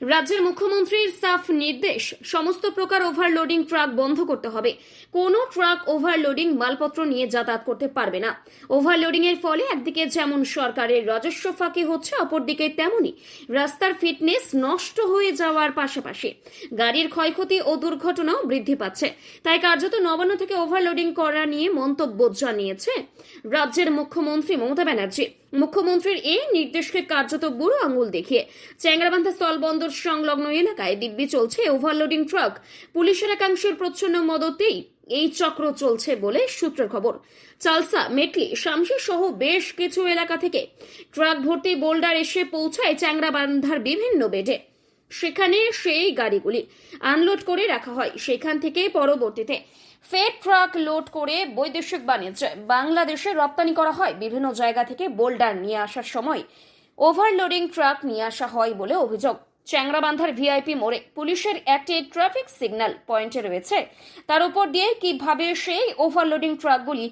রাজ্যের মুখ্যমন্ত্রীর সাফ নির্দেশ, সমস্ত প্রকার ওভারলোডিং ট্রাক বন্ধ করতে হবে। কোনো ট্রাক ওভারলোডিং মালপত্র নিয়ে যাতায়াত করতে পারবে না। ওভারলোডিং এর ফলে একদিকে যেমন সরকারের রাজস্ব ফাঁকি হচ্ছে, অপরদিকে তেমনি রাস্তার ফিটনেস নষ্ট হয়ে যাওয়ার পাশাপাশি গাড়ির ক্ষয়ক্ষতি ও দুর্ঘটনাও বৃদ্ধি পাচ্ছে। তাই কার্যত নবান্ন থেকে ওভারলোডিং করা নিয়ে মন্তব্য জানিয়েছে রাজ্যের মুখ্যমন্ত্রী মমতা ব্যানার্জি। মুখ্যমন্ত্রীর এই নির্দেশকে কার্যত বুড়ো আঙুল দেখিয়ে চ্যাংরাবান্ধা স্থলবন্দর সংলগ্ন এলাকায় দিব্যি চলছে ওভারলোডিং ট্রাক। পুলিশের একাংশের প্রচ্ছন্ন মদতেই এই চক্র চলছে বলে সূত্রের খবর। চালসা, মেটলি শামসি সহ বেশ কিছু এলাকা থেকে ট্রাক ভর্তি বোল্ডার এসে পৌঁছায় চ্যাংরাবান্ধার বিভিন্ন বেডে। সেখানে সেই গাড়িগুলি আনলোড করে রাখা হয়। সেখান থেকে পরবর্তীতে ফেড ট্রাক লোড করে বৈদেশিক বাণিজ্যে, বাংলাদেশে রপ্তানি করা হয়। বিভিন্ন জায়গা থেকে বোল্ডার নিয়ে আসার সময় ওভারলোডিং ট্রাক নিয়ে আসা হয় বলে অভিযোগ। চ্যাংরাবান্ধার ভিআইপি মোড়ে পুলিশের একটি ট্রাফিক সিগন্যাল পয়েন্টে রয়েছে। তার উপর দিয়ে কীভাবে সেই ওভারলোডিং ট্রাকগুলি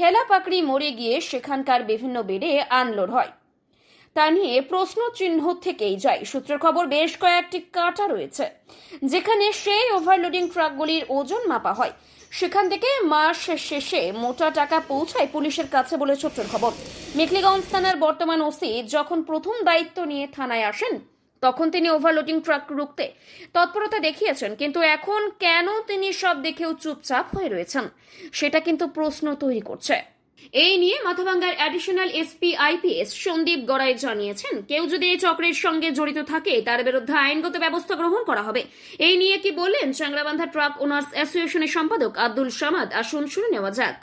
হেলাপাকড়ি মোড়ে গিয়ে সেখানকার বিভিন্ন বেডে আনলোড হয়। তা নিয়ে প্রশ্ন চিহ্ন থেকেই যায়। সূত্রের খবর, বেশ কয়েকটি কাটা রয়েছে, যেখানে সেই ওভারলোডিং ট্রাকগুলির ওজন মাপা হয়। সেখান থেকে মাস শেষে মোটা টাকা পৌঁছায় পুলিশের কাছে বলে সূত্রের খবর। মেখলিগঞ্জ থানার বর্তমান ওসি যখন প্রথম দায়িত্ব নিয়ে থানায় আসেন, তখন তিনি ওভারলোডিং ট্রাক রুখতে তৎপরতা দেখিয়েছেন, কিন্তু এখন কেন তিনি সব দেখেও চুপচাপ হয়ে রয়েছেন, সেটা কিন্তু প্রশ্ন তৈরি করছে। এই নিয়ে মাথাভাঙ্গার additional SP IPS Sandip Garai জানিয়েছেন, কেউ যদি এই চক্রের সঙ্গে জড়িত থাকে, তার বিরুদ্ধে আইনগত ব্যবস্থা গ্রহণ করা হবে। এই নিয়ে কি বললেন চাংরাবান্ধা ট্রাক ওনার্স অ্যাসোসিয়েশনের সম্পাদক আব্দুল সামাদ? আসুন, শুনে নেওয়া যাক।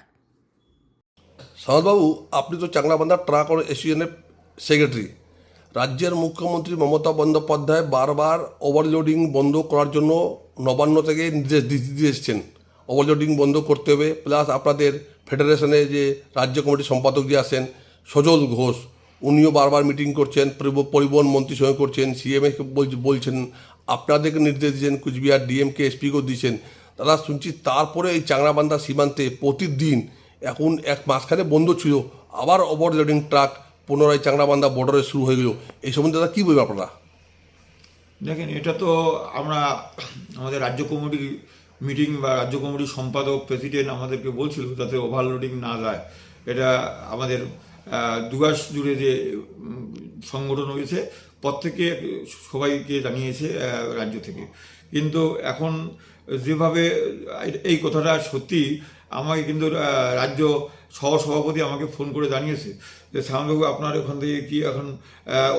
সামতবাবু আপনি তো চাংলাবান্ধা ট্রাক আর এসোসিয়েশনের সেক্রেটারি রাজ্যের মুখ্যমন্ত্রী মমতা বন্দ্যোপাধ্যায় বারবার ওভারলোডিং বন্ধ করার জন্য নবান্ন থেকে নির্দেশ দিয়ে এসছেন। ওভারলোডিং বন্ধ করতে হবে। প্লাস আপনাদের ফেডারেশনে যে রাজ্য কমিটির সম্পাদক যে আছেন, সজল ঘোষ, উনিও বারবার মিটিং করছেন পরিবহন মন্ত্রীর সঙ্গে করছেন সিএমএ বলছেন, আপনাদেরকে নির্দেশ দিয়েছেন, কুচবিহার ডিএমকে এসপিকেও দিয়েছেন। দাদা শুনছি তারপরে এই চাংরাবান্ধা সীমান্তে প্রতিদিন এখন এক মাঝখানে বন্ধ ছিল, আবার ওভারলোডিং ট্রাক পুনরায় চাংরাবান্ধা বর্ডারে শুরু হয়ে গেল। এই সম্বন্ধে দাদা কী বলবেন আপনারা? দেখেন, এটা তো আমরা আমাদের রাজ্য কমিটির মিটিং বা রাজ্য কমিটির সম্পাদক, প্রেসিডেন্ট আমাদেরকে বলছিল যাতে ওভারলোডিং না যায়। এটা আমাদের দুয়াস জুড়ে যে সংগঠন হয়েছে, প্রত্যেকে সবাইকে জানিয়েছে রাজ্য থেকে। কিন্তু এখন যেভাবে, এই কথাটা সত্যি, আমাকে কিন্তু রাজ্য সহসভাপতি আমাকে ফোন করে জানিয়েছে যে, শ্যামবাবু, আপনার ওখান থেকে কি এখন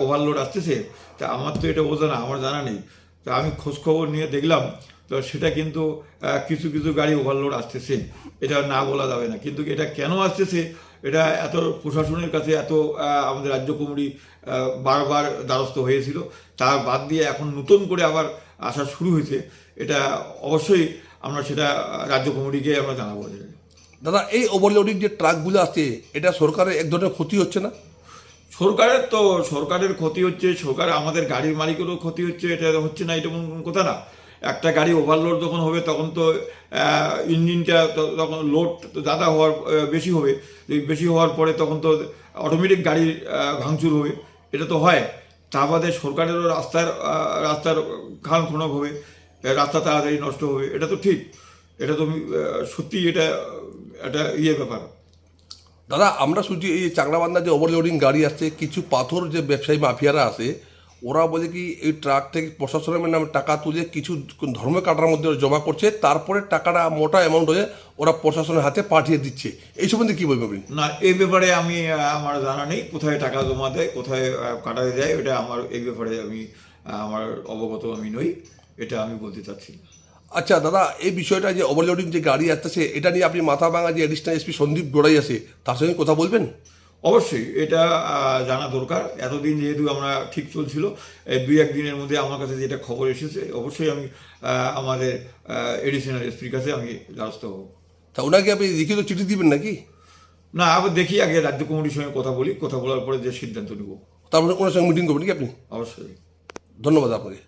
ওভারলোড আসতেছে? তা আমার তো এটা বোঝা না, আমার জানা নেই। তা আমি খোঁজখবর নিয়ে দেখলাম, তো সেটা কিন্তু কিছু কিছু গাড়ি ওভারলোড আসতেছে। এটা না বলা যাবে না। কিন্তু এটা কেন আসতেছে? এটা এত প্রশাসনের কাছে এত আমাদের রাজ্য কমিটি বারবার দ্বারস্থ হয়েছিল। তার বাদ দিয়ে এখন নতুন করে আবার আসা শুরু হয়েছে। এটা অবশ্যই আমরা সেটা রাজ্য কমিটিকে আমরা জানাব। দাদা, এই ওভারলোডিং যে ট্রাকগুলো আছে, এটা সরকারের এক ধরনের ক্ষতি হচ্ছে না? সরকারের তো সরকারের ক্ষতি হচ্ছে, সরকার আমাদের গাড়ির মালিকেরও ক্ষতি হচ্ছে, এটা হচ্ছে না, এটা কোনো কথা না। একটা গাড়ি ওভারলোড যখন হবে, তখন তো ইঞ্জিনটা তখন লোড দাদা হওয়ার বেশি হবে। বেশি হওয়ার পরে তখন তো অটোমেটিক গাড়ির ভাঙচুর হবে। এটা তো হয়। তা বাদে সরকারেরও রাস্তার রাস্তার খান খনক হবে রাস্তা তাড়াতাড়ি নষ্ট হবে, এটা তো ঠিক। এটা তো সত্যি এটা একটা ইয়ে ব্যাপার। দাদা, আমরা শুনছি এই চাংলাবান্ধা যে ওভারলোডিং গাড়ি আসছে, কিছু পাথর যে ব্যবসায়ী মাফিয়ারা আছে, ওরা বলে কি এই ট্রাক থেকে প্রশাসনের নামে টাকা তুলে কিছু ধর্ম কাটার মধ্যে জমা করছে, তারপরে টাকাটা মোটা অ্যামাউন্ট হয়ে ওরা প্রশাসনের হাতে পাঠিয়ে দিচ্ছে এই সম্বন্ধে কী বলবেন আপনি না, এই ব্যাপারে আমি, আমার জানা নেই, কোথায় টাকা জমা দেয়, কোথায় কাটাতে দেয়, এটা আমার, এই ব্যাপারে আমি আমার অবগত আমি নই, এটা আমি বলতে চাচ্ছি না। আচ্ছা দাদা এই বিষয়টা যে ওভারলোডিং যে গাড়ি আসতেছে এটা নিয়ে আপনি মাথা ভাঙা যে অ্যাডিশনাল এসপি সন্দীপ গোড়াই আছে তার সঙ্গে কথা বলবেন? অবশ্যই এটা জানা দরকার। এতদিন যেহেতু আমরা ঠিক চলছিল এই দুই এক দিনের মধ্যে আমার কাছে যেটা খবর এসেছে অবশ্যই আমি আমাদের এডিশনাল এসপির কাছে আমি দ্বারস্থ হব। তা ওনাকে আপনি লিখিত চিঠি দিবেন নাকি? না আবার দেখি আগে রাজ্য কমিটির সঙ্গে কথা বলি কথা বলার পরে যে সিদ্ধান্ত নেব। তারপরে ওনার সঙ্গে মিটিং করবেন কি আপনি? অবশ্যই। ধন্যবাদ আপনাকে।